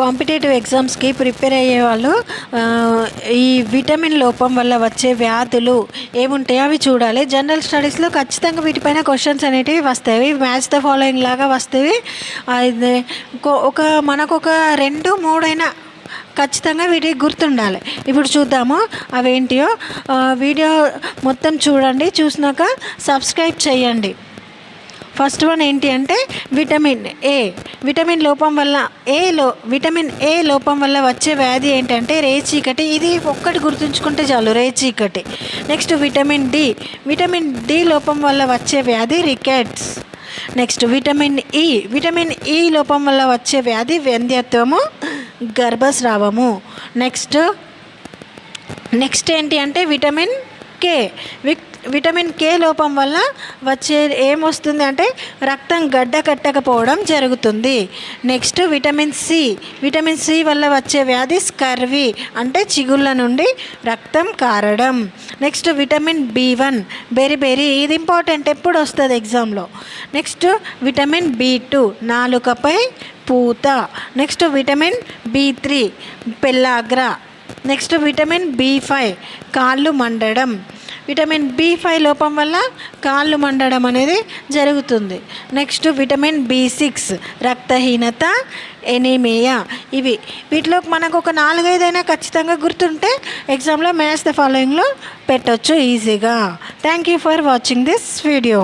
Competitive ఎగ్జామ్స్కి prepare అయ్యే వాళ్ళు ఈ విటమిన్ లోపం వల్ల వచ్చే వ్యాధులు ఏముంటాయో అవి చూడాలి. జనరల్ స్టడీస్లో ఖచ్చితంగా వీటిపైన క్వశ్చన్స్ అనేటివి వస్తాయి. మ్యాచ్ ద ఫాలోయింగ్ లాగా వస్తాయి. అది ఒక మనకు ఒక రెండు మూడైనా ఖచ్చితంగా వీటికి గుర్తుండాలి. ఇప్పుడు చూద్దాము అవేంటియో. వీడియో మొత్తం చూడండి. చూసినాక సబ్స్క్రైబ్ చేయండి. ఫస్ట్ వన్ ఏంటి అంటే విటమిన్ ఏ. విటమిన్ లోపం వల్ల ఏ లో విటమిన్ ఏ లోపం వల్ల వచ్చే వ్యాధి ఏంటంటే రేచీకటి ఇది ఒక్కటి గుర్తుంచుకుంటే చాలు రేచీకటి next vitamin D. Vitamin D లోపం వల్ల వచ్చే వ్యాధి rickets. Next vitamin E. Vitamin E లోపం వల్ల వచ్చే వ్యాధి వ్యంధ్యత్వము గర్భస్రావము. నెక్స్ట్ నెక్స్ట్ ఏంటి అంటే విటమిన్ కే. విక్ విటమిన్ కే లోపం వల్ల వచ్చే ఏమొస్తుంది అంటే రక్తం గడ్డ కట్టకపోవడం జరుగుతుంది. Next vitamin C. Vitamin C వల్ల వచ్చే వ్యాధి స్కర్వి అంటే చిగుళ్ళ నుండి రక్తం కారడం. Next vitamin B one. Beriberi ఇది ఇంపార్టెంట్ ఎప్పుడు వస్తుంది ఎగ్జామ్లో? Next vitamin B two. నాలుకపై పూత. Next vitamin B three. Pellagra next vitamin B five. కాళ్ళు మండడం. విటమిన్ బి ఫైవ్ లోపం వల్ల కాళ్ళు మండడం అనేది జరుగుతుంది. నెక్స్ట్ విటమిన్ బి సిక్స్ రక్తహీనత ఎనీమియా. ఇవి వీటిలో మనకు ఒక నాలుగైదైనా ఖచ్చితంగా గుర్తుంటే ఎగ్జామ్లో మ్యాథ్స్ ద ఫాలోయింగ్లో పెట్టొచ్చు ఈజీగా. Thank you for watching this video.